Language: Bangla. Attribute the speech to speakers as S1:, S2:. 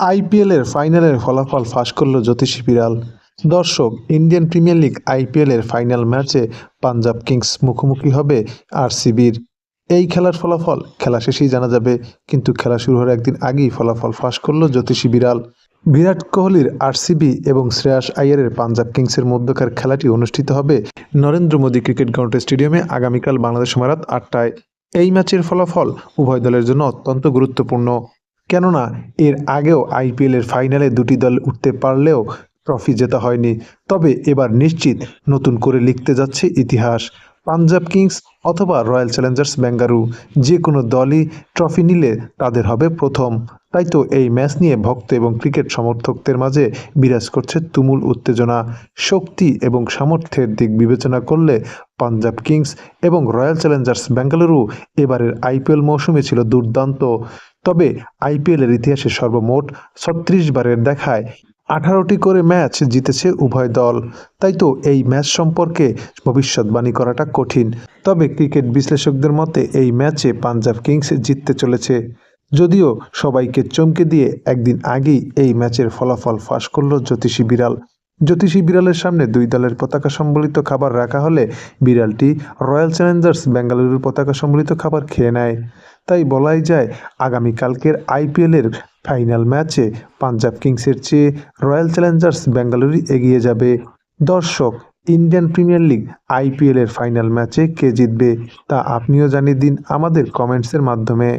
S1: আইপিএলের ফাইনালের ফলাফল ফাঁস করল জ্যোতিষী বিড়াল। দর্শক, ইন্ডিয়ান প্রিমিয়ার লিগ আইপিএলের ফাইনাল ম্যাচে পাঞ্জাব কিংস মুখোমুখি হবে আরসিবির। এই খেলার ফলাফল খেলা শেষেই জানা যাবে, কিন্তু খেলা শুরু হওয়ার একদিন আগেই ফলাফল ফাঁস করল জ্যোতিষী বিড়াল। বিরাট কোহলির আরসিবি এবং শ্রেয়াস আইয়ারের পাঞ্জাব কিংসের মধ্যকার খেলাটি অনুষ্ঠিত হবে নরেন্দ্র মোদী ক্রিকেট গ্রাউন্ড স্টেডিয়ামে আগামীকাল বাংলাদেশ সময় রাত আটটায়। এই ম্যাচের ফলাফল উভয় দলের জন্য অত্যন্ত গুরুত্বপূর্ণ। কেননা এর আগেও আইপিএলের ফাইনালে দুটি দল উঠতে পারলেও ট্রফি জেতা হয়নি। তবে এবার নিশ্চিত নতুন করে লিখতে যাচ্ছে ইতিহাস। পাঞ্জাব কিংস অথবা রয়্যাল চ্যালেঞ্জার্স বেঙ্গালুরু, যে কোনো দলই ট্রফি নিলে তাদের হবে প্রথম। তাই তো এই ম্যাচ নিয়ে ভক্ত এবং ক্রিকেট সমর্থকদের মাঝে বিরাজ করছে তুমুল উত্তেজনা। শক্তি এবং সামর্থ্যের দিক বিবেচনা করলে পাঞ্জাব কিংস এবং রয়্যাল চ্যালেঞ্জার্স বেঙ্গালুরু এবারের আইপিএল মৌসুমে ছিল দুর্দান্ত। তবে আইপিএলের ইতিহাসে সর্বমোট ছত্রিশ বারের দেখায় আঠারোটি করে ম্যাচ জিতেছে উভয় দল। তাই তো এই ম্যাচ সম্পর্কে ভবিষ্যৎবাণী করাটা কঠিন। তবে ক্রিকেট বিশ্লেষকদের মতে এই ম্যাচে পাঞ্জাব কিংস জিততে চলেছে। যদিও সবাইকে চমকে দিয়ে একদিন আগেই এই ম্যাচের ফলাফল ফাঁস করল জ্যোতিষী বিড়াল। জ্যোতিষী বিড়ালের সামনে দুই দলের পতাকা সম্বলিত খাবার রাখা হলে বিড়ালটি রয়্যাল চ্যালেঞ্জার্স বেঙ্গালুরুর পতাকা সম্বলিত খাবার খেয়ে নেয়। তাই বলাই যায়, আগামীকালকের আইপিএলের ফাইনাল ম্যাচে পাঞ্জাব কিংসের চেয়ে রয়্যাল চ্যালেঞ্জার্স বেঙ্গালুরু এগিয়ে যাবে। দর্শক, ইন্ডিয়ান প্রিমিয়ার লিগ আইপিএলের ফাইনাল ম্যাচে কে জিতবে তা আপনিও জানিয়ে দিন আমাদের কমেন্টসের মাধ্যমে।